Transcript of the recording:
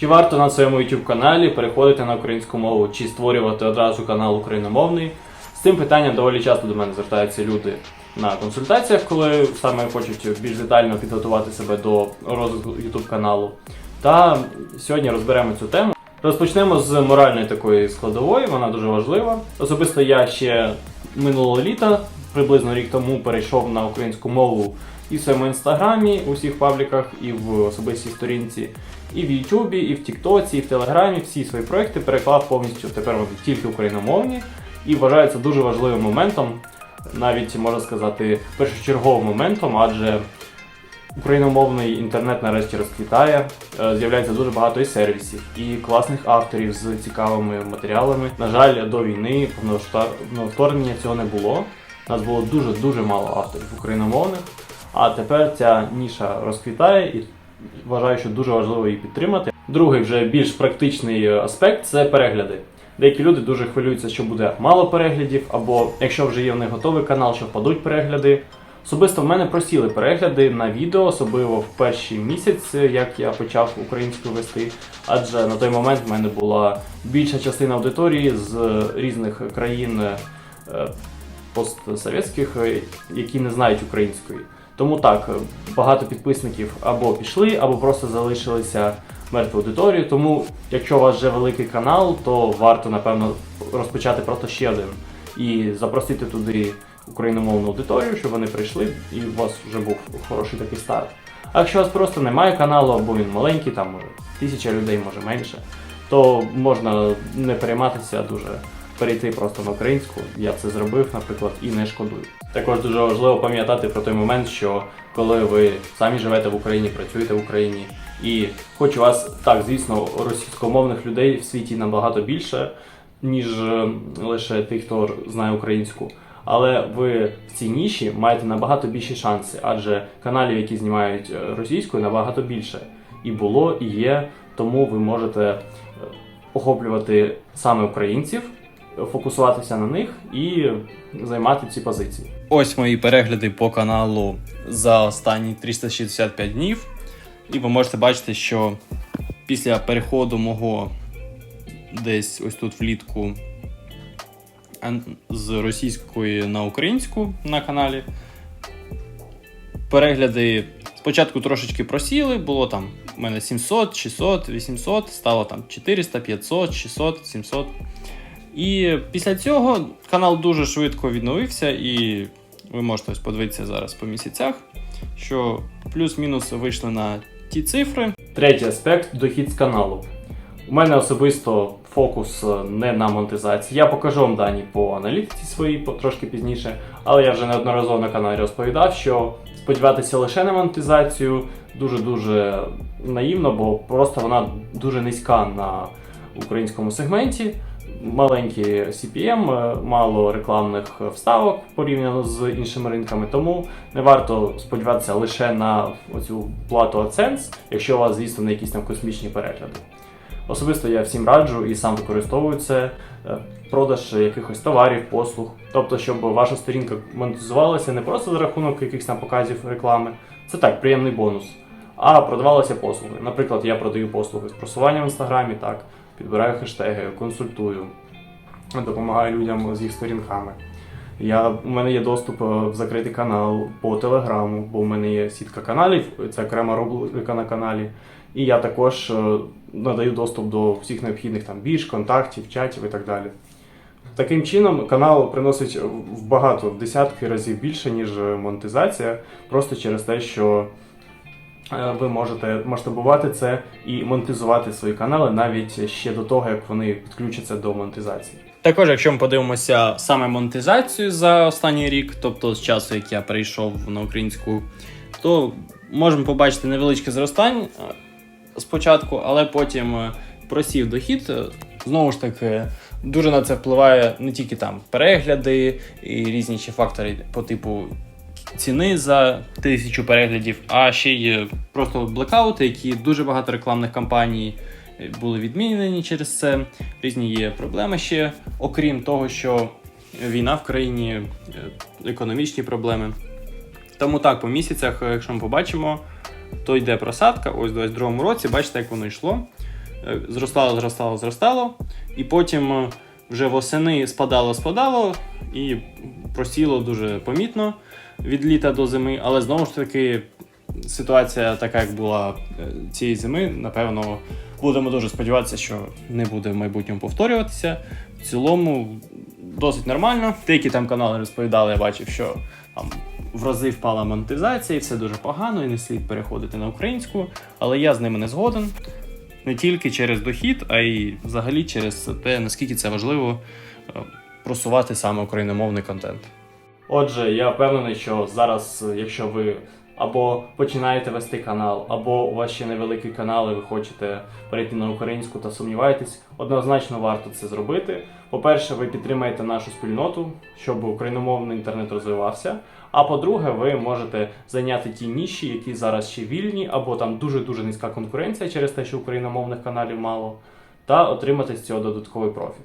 Чи варто на своєму YouTube каналі переходити на українську мову, чи створювати одразу канал україномовний? З цим питанням доволі часто до мене звертаються люди на консультаціях, коли саме хочуть більш детально підготувати себе до розвитку YouTube каналу. Та сьогодні розберемо цю тему. Розпочнемо з моральної такої складової, вона дуже важлива. Особисто я ще минулого літа, приблизно рік тому, перейшов на українську мову і в своєму інстаграмі, у всіх пабліках, і в особистій сторінці, і в Ютубі, і в Тіктоці, і в Телеграмі. Всі свої проекти переклав повністю тепер вони тільки україномовні. І вважаю це дуже важливим моментом, навіть можна сказати, першочерговим моментом, адже україномовний інтернет нарешті розквітає. Е, З'являється дуже багато і сервісів, і класних авторів з цікавими матеріалами. На жаль, до війни повноштабного вторгнення цього не було. У нас було дуже дуже мало авторів україномовних. А тепер ця ніша розквітає і вважаю, що дуже важливо її підтримати. Другий вже більш практичний аспект це перегляди. Деякі люди дуже хвилюються, що буде мало переглядів, або якщо вже є в них готовий канал, що впадуть перегляди. Особисто в мене просіли перегляди на відео, особливо в перший місяць, як я почав українську вести. Адже на той момент в мене була більша частина аудиторії з різних країн е, постсовєтських, які не знають української. Тому так, багато підписників або пішли, або просто залишилися мертвою аудиторією. Тому, якщо у вас вже великий канал, то варто напевно розпочати просто ще один і запросити туди україномовну аудиторію, щоб вони прийшли, і у вас вже був хороший такий старт. А якщо у вас просто немає каналу, або він маленький, там може тисяча людей, може менше, то можна не перейматися дуже. Перейти просто на українську, я це зробив, наприклад, і не шкодую. Також дуже важливо пам'ятати про той момент, що коли ви самі живете в Україні, працюєте в Україні, і хоч у вас так, звісно, російськомовних людей в світі набагато більше, ніж е, лише тих, хто знає українську. Але ви в цій ніші маєте набагато більші шанси, адже каналів, які знімають е, російською, набагато більше. І було, і є. Тому ви можете е, охоплювати саме українців, фокусуватися на них і займати ці позиції. Ось мої перегляди по каналу за останні 365 днів. І ви можете бачити, що після переходу мого десь ось тут влітку з російської на українську на каналі. Перегляди спочатку трошечки просіли, було там у мене 700, 600, 800, стало там 400, 500, 600, 700. І після цього канал дуже швидко відновився, і ви можете ось подивитися зараз по місяцях, що плюс-мінус вийшли на ті цифри. Третій аспект дохід з каналу. У мене особисто фокус е, не на монетизації. Я покажу вам дані по аналітиці своїй трошки пізніше, але я вже неодноразово на каналі розповідав, що сподіватися лише на монетизацію дуже-дуже наївно, бо просто вона дуже низька на українському сегменті. Маленький CPM, е, мало рекламних вставок порівняно з іншими ринками, тому не варто сподіватися лише на оцю плату AdSense, якщо у вас, звісно, не якісь там космічні перегляди. Особисто я всім раджу і сам використовую це е, продаж якихось товарів, послуг. Тобто, щоб ваша сторінка монетизувалася не просто за рахунок якихось там показів реклами, це так, приємний бонус, а продавалися послуги. Наприклад, я продаю послуги з просування в інстаграмі, так, підбираю хештеги, консультую, допомагаю людям з їх сторінками. Я, у мене є доступ е, в закритий канал по телеграму, бо в мене є сітка каналів, це окрема рубрика на каналі. І я також е, надаю доступ до всіх необхідних там біж, контактів, чатів і так далі. Таким чином, канал приносить в багато в десятки разів більше, ніж монетизація, просто через те, що е, ви можете масштабувати це і монетизувати свої канали навіть ще до того, як вони підключаться до монетизації. Також, якщо ми подивимося саме монетизацію за останній рік, тобто з часу, як я перейшов на українську, то можемо побачити невеличке зростання е, спочатку, але потім е, просів дохід. Е, Знову ж таки, дуже на це впливає не тільки там перегляди і різні ще фактори по типу ціни за тисячу переглядів, а ще й просто блекаути, які дуже багато рекламних кампаній е, були відмінені через це. Різні є проблеми ще, окрім того, що війна в країні, е, економічні проблеми. Тому так, по місяцях, е, якщо ми побачимо, то йде просадка. Ось у 22 році, бачите, як воно йшло. зростало, зростало, зростало, і потім вже восени спадало, спадало і просіло дуже помітно від літа до зими, але знову ж таки ситуація така, як була е, цієї зими, напевно, будемо дуже сподіватися, що не буде в майбутньому повторюватися. В цілому досить нормально. Деякі там канали розповідали, я бачив, що там в рази впала монетизація, і все дуже погано, і не слід переходити на українську. Але я з ними не згоден. Не тільки через дохід, а й взагалі через те, наскільки це важливо е, просувати саме україномовний контент. Отже, я впевнений, що зараз, е, якщо ви або починаєте вести канал, або у вас ще невеликий канал, і ви хочете перейти на українську та сумніваєтесь, однозначно варто це зробити. По-перше, ви підтримаєте нашу спільноту, щоб україномовний інтернет розвивався. А по-друге, ви можете зайняти ті ніші, які зараз ще вільні, або там дуже дуже низька конкуренція через те, що україномовних каналів мало, та отримати з цього додатковий профіт.